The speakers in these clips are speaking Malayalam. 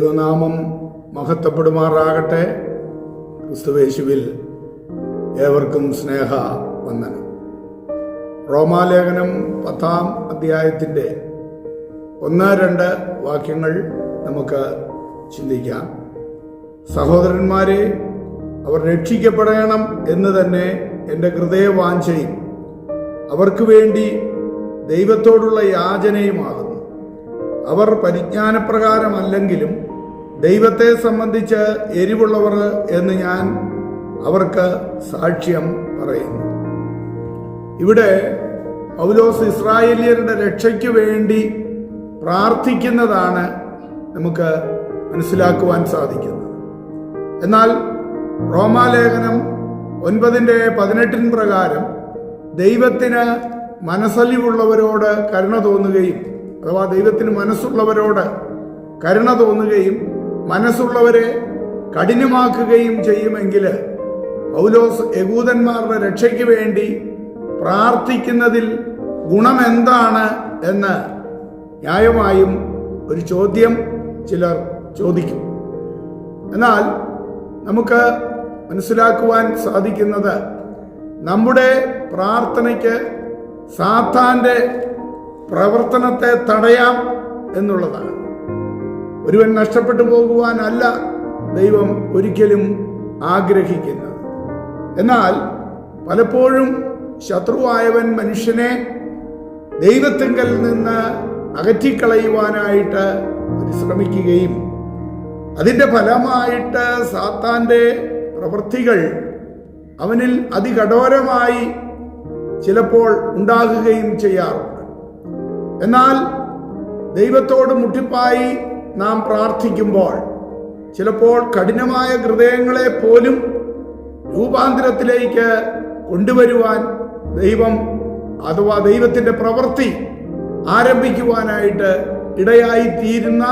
ദൈവനാമം മഹത്വപ്പെടുമാറാകട്ടെ. ക്രിസ്തുവേശുവിൽ ഏവർക്കും സ്നേഹ വന്ദനം റോമാലേഖനം പത്താം അധ്യായത്തിന്റെ ഒന്ന് രണ്ട് വാക്യങ്ങൾ നമുക്ക് ചിന്തിക്കാം. സഹോദരന്മാരെ അവർ രക്ഷിക്കപ്പെടണം എന്ന് തന്നെ എന്റെ ഹൃദയവാഞ്ചയും. അവർക്ക് വേണ്ടി ദൈവത്തോടുള്ള യാചനയുമാകുന്നു. അവർ പരിജ്ഞാനപ്രകാരമല്ലെങ്കിലും ദൈവത്തെ സംബന്ധിച്ച് എരിവുള്ളവർ എന്ന് ഞാൻ അവർക്ക് സാക്ഷ്യം പറയുന്നു. ഇവിടെ പൗലോസ് ഇസ്രായേലിയരുടെ രക്ഷയ്ക്ക് വേണ്ടി പ്രാർത്ഥിക്കുന്നതാണ് നമുക്ക് മനസ്സിലാക്കുവാൻ സാധിക്കുന്നത്. എന്നാൽ റോമാലേഖനം ഒൻപതിന്റെ പതിനെട്ടിൻ പ്രകാരം ദൈവത്തിന് മനസ്സലിവുള്ളവരോട് കരുണ തോന്നുകയും അഥവാ ദൈവത്തിന് മനസ്സുള്ളവരോട് കരുണ തോന്നുകയും മനസ്സുള്ളവരെ കഠിനമാക്കുകയും ചെയ്യുമെങ്കിൽ പൗലോസ് യകൂദന്മാരുടെ രക്ഷയ്ക്ക് വേണ്ടി പ്രാർത്ഥിക്കുന്നതിൽ ഗുണമെന്താണ് എന്ന് ന്യായമായും ഒരു ചോദ്യം ചിലർ ചോദിക്കും. എന്നാൽ നമുക്ക് മനസ്സിലാക്കുവാൻ സാധിക്കുന്നത് നമ്മുടെ പ്രാർത്ഥനയ്ക്ക് സാത്താന്റെ പ്രവർത്തനത്തെ തടയാം എന്നുള്ളതാണ്. ഒരുവൻ നഷ്ടപ്പെട്ടു പോകുവാനല്ല ദൈവം ഒരിക്കലും ആഗ്രഹിക്കുന്നത്. എന്നാൽ പലപ്പോഴും ശത്രുവായവൻ മനുഷ്യനെ ദൈവത്തിങ്കൽ നിന്ന് അകറ്റിക്കളയുവാനായിട്ട് ശ്രമിക്കുകയും അതിന്റെ ഫലമായിട്ട് സാത്താന്റെ പ്രവൃത്തികൾ അവനിൽ അതികഠോരമായി ചിലപ്പോൾ ഉണ്ടാകുകയും ചെയ്യാറുണ്ട്. എന്നാൽ ദൈവത്തോട് മുട്ടിപ്പായി നാം പ്രാർത്ഥിക്കുമ്പോൾ ചിലപ്പോൾ കഠിനമായ ഹൃദയങ്ങളെ പോലും രൂപാന്തരത്തിലേക്ക് കൊണ്ടുവരുവാൻ ദൈവം അഥവാ ദൈവത്തിന്റെ പ്രവൃത്തി ആരംഭിക്കുവാനായിട്ട് ഇടയായി തീരുന്ന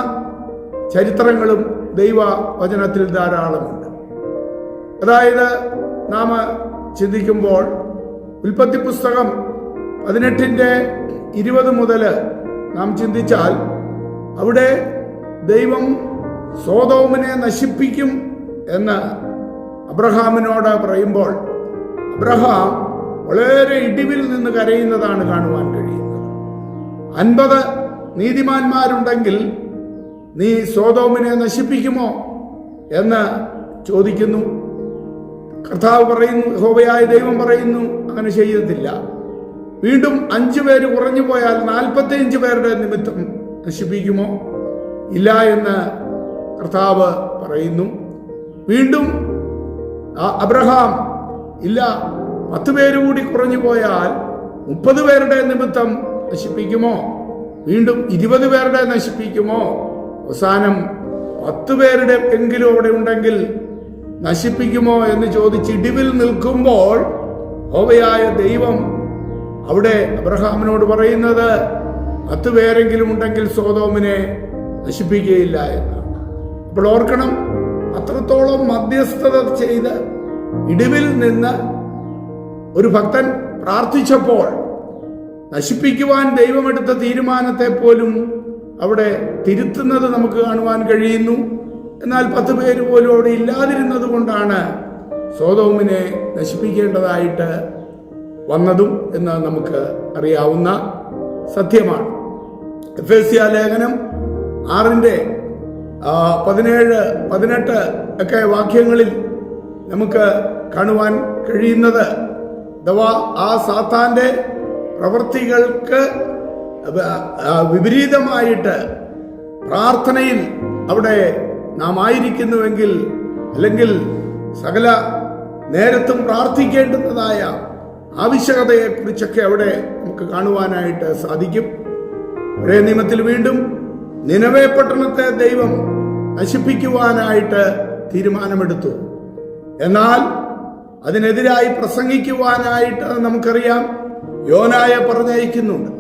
ചരിത്രങ്ങളും ദൈവ വചനത്തിൽ ധാരാളമുണ്ട്. അതായത് നാം ചിന്തിക്കുമ്പോൾ ഉൽപ്പത്തി പുസ്തകം പതിനെട്ടിന്റെ ഇരുപത് മുതൽ നാം ചിന്തിച്ചാൽ അവിടെ ദൈവം സോതോമിനെ നശിപ്പിക്കും എന്ന് അബ്രഹാമിനോട് പറയുമ്പോൾ അബ്രഹാം വളരെ ഇടിവിൽ നിന്ന് കരയുന്നതാണ് കാണുവാൻ കഴിയുന്നത്. അൻപത് നീതിമാന്മാരുണ്ടെങ്കിൽ നീ സോതോമിനെ നശിപ്പിക്കുമോ എന്ന് ചോദിക്കുന്നു. കർത്താവ് പറയുന്നു ഹോബയായ ദൈവം പറയുന്നു അങ്ങനെ ചെയ്യത്തില്ല. വീണ്ടും അഞ്ചു പേര് കുറഞ്ഞു പോയാൽ നാൽപ്പത്തി പേരുടെ നിമിത്തം നശിപ്പിക്കുമോ? ഇല്ല എന്ന് കർത്താവ് പറയുന്നു. വീണ്ടും അബ്രഹാം ഇല്ല പത്ത് പേര് കൂടി കുറഞ്ഞു പോയാൽ മുപ്പത് പേരുടെ നിമിത്തം നശിപ്പിക്കുമോ? വീണ്ടും ഇരുപത് പേരുടെ നശിപ്പിക്കുമോ? അവസാനം പത്ത് പേരുടെ എങ്കിലും അവിടെ ഉണ്ടെങ്കിൽ നശിപ്പിക്കുമോ എന്ന് ചോദിച്ച് ഇടിവിൽ നിൽക്കുമ്പോൾ ഹോവയായ ദൈവം അവിടെ അബ്രഹാമിനോട് പറയുന്നത് പത്ത് പേരെങ്കിലും ഉണ്ടെങ്കിൽ സോതോമിനെ നശിപ്പിക്കുകയില്ല എന്ന്. അപ്പോൾ ഓർക്കണം അത്രത്തോളം മധ്യസ്ഥത ചെയ്ത് ഇടിവിൽ നിന്ന് ഒരു ഭക്തൻ പ്രാർത്ഥിച്ചപ്പോൾ നശിപ്പിക്കുവാൻ ദൈവമെടുത്ത തീരുമാനത്തെ പോലും അവിടെ തിരുത്തുന്നത് നമുക്ക് കാണുവാൻ കഴിയുന്നു. എന്നാൽ പത്ത് പേര് പോലും അവിടെ ഇല്ലാതിരുന്നത് കൊണ്ടാണ് സോതോമിനെ നശിപ്പിക്കേണ്ടതായിട്ട് വന്നതും എന്ന് നമുക്ക് അറിയാവുന്ന സത്യമാണ്. എഫ് എസ് സി ലേഖനം ആറിന്റെ പതിനേഴ് പതിനെട്ട് ഒക്കെ വാക്യങ്ങളിൽ നമുക്ക് കാണുവാൻ കഴിയുന്നത്. അഥവാ ആ സാത്താന്റെ പ്രവൃത്തികൾക്ക് വിപരീതമായിട്ട് പ്രാർത്ഥനയിൽ അവിടെ നാം ആയിരിക്കുന്നുവെങ്കിൽ അല്ലെങ്കിൽ സകല നേരത്തും പ്രാർത്ഥിക്കേണ്ടുന്നതായ ആവശ്യകതയെക്കുറിച്ചൊക്കെ അവിടെ നമുക്ക് കാണുവാനായിട്ട് സാധിക്കും. ഒരേ നിയമത്തിൽ വീണ്ടും നിലവേ പട്ടണത്തെ ദൈവം നശിപ്പിക്കുവാനായിട്ട് തീരുമാനമെടുത്തു. എന്നാൽ അതിനെതിരായി പ്രസംഗിക്കുവാനായിട്ട് നമുക്കറിയാം. യോനായെ പറഞ്ഞയക്കുന്നുണ്ട്.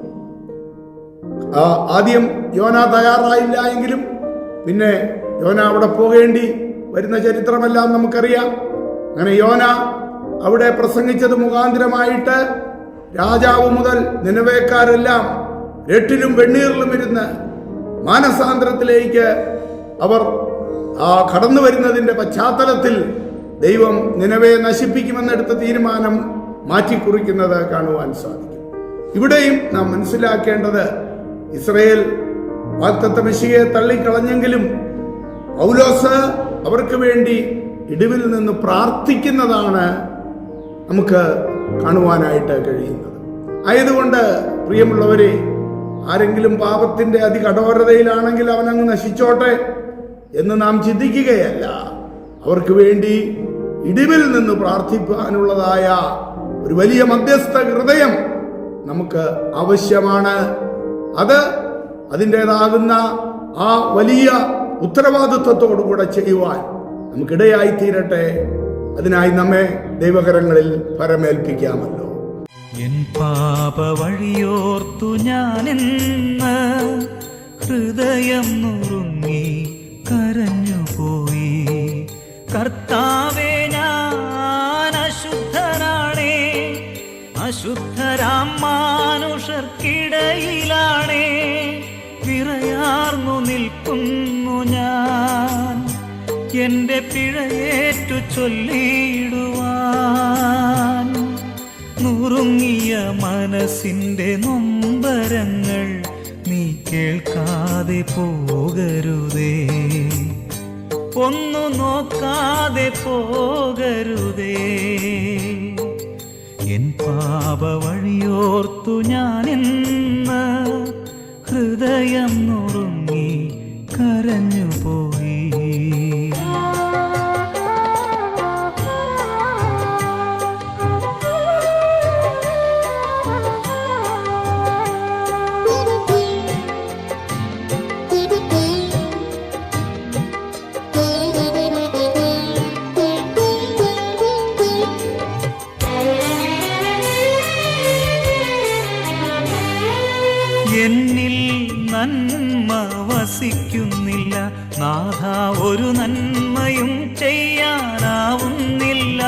ആദ്യം യോന തയ്യാറായില്ല എങ്കിലും പിന്നെ യോന അവിടെ പോകേണ്ടി വരുന്ന ചരിത്രമെല്ലാം നമുക്കറിയാം. അങ്ങനെ യോന അവിടെ പ്രസംഗിച്ചത് മുഖാന്തരമായിട്ട് രാജാവ് മുതൽ നിലവേക്കാരെല്ലാം രട്ടിലും വെണ്ണീറിലും ഇരുന്ന് മാനസാന്തരത്തിലേക്ക് അവർ ആ കടന്നു വരുന്നതിന്റെ പശ്ചാത്തലത്തിൽ ദൈവം നിലവെ നശിപ്പിക്കുമെന്നെടുത്ത തീരുമാനം മാറ്റിക്കുറിക്കുന്നത് കാണുവാൻ സാധിക്കും. ഇവിടെയും നാം മനസ്സിലാക്കേണ്ടത് ഇസ്രയേൽ വാക്തത്വ മെഷിയെ തള്ളിക്കളഞ്ഞെങ്കിലും പൗലോസ് അവർക്ക് വേണ്ടി ഇടിവിൽ നിന്ന് പ്രാർത്ഥിക്കുന്നതാണ് നമുക്ക് കാണുവാനായിട്ട് കഴിയുന്നത്. ആയതുകൊണ്ട് പ്രിയമുള്ളവരെ ആരെങ്കിലും പാപത്തിന്റെ അതികഠോരതയിലാണെങ്കിൽ അവൻ അങ്ങ് നശിച്ചോട്ടെ എന്ന് നാം ചിന്തിക്കുകയല്ല. അവർക്ക് വേണ്ടി ഇടിവിൽ നിന്ന് പ്രാർത്ഥിക്കാനുള്ളതായ ഒരു വലിയ മധ്യസ്ഥ ഹൃദയം നമുക്ക് ആവശ്യമാണ്. അത് അതിന്റെതാകുന്ന ആ വലിയ ഉത്തരവാദിത്വത്തോടുകൂടെ ചെയ്യുവാൻ നമുക്കിടയായി തീരട്ടെ. അതിനായി നമ്മെ ദൈവകരങ്ങളിൽ പരമേൽപ്പിക്കാമല്ലോ. എൻ പാപ വഴിയോർത്തു ഞാനെന്ന് ഹൃദയം നുറുങ്ങി കരഞ്ഞുപോയി. കർത്താവേ ഞാൻ അശുദ്ധനാണേ. അശുദ്ധരാം മാനുഷർക്കിടയിലാണേ. വിറയാർന്നു നിൽക്കുന്നു ഞാൻ. എന്റെ പിഴയേറ്റു ചൊല്ലിയിടുവാൻ. നുറുങ്ങിയ മനസ്സിന്റെ നൊമ്പരങ്ങൾ നീ കേൾക്കാതെ പോകരുതേ. ഒന്നു നോക്കാതെ പോകരുതേ. എൻ പാപ വഴിയോർത്തു ഞാനിന്ന് ഹൃദയം നുറുങ്ങി കരഞ്ഞുപോയി വസിക്കുന്നില്ല നാഥ ഒരു നന്മയും ചെയ്യാനാവുന്നില്ല.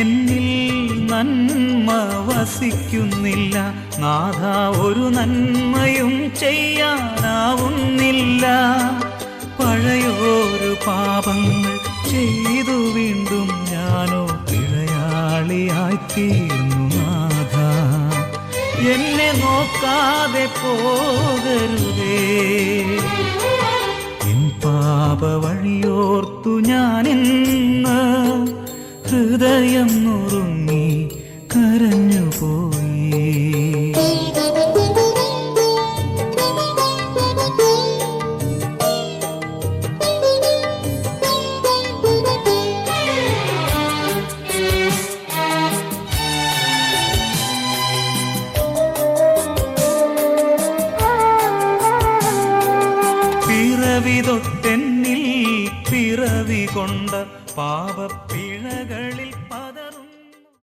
എന്നിൽ നന്മ വസിക്കുന്നില്ല. നാഥ ഒരു നന്മയും ചെയ്യാനാവുന്നില്ല. പഴയൊരു പാപങ്ങൾ ചെയ്തു വീണ്ടും ഞാനോ പിഴയാളിയായി തീർന്നു നാഥ എന്നെ നോക്കാതെ പോകരുതേ. എൻ പാപ വഴിയോർത്തു ഞാനിന്ന് ഹൃദയം നുറുങ്ങി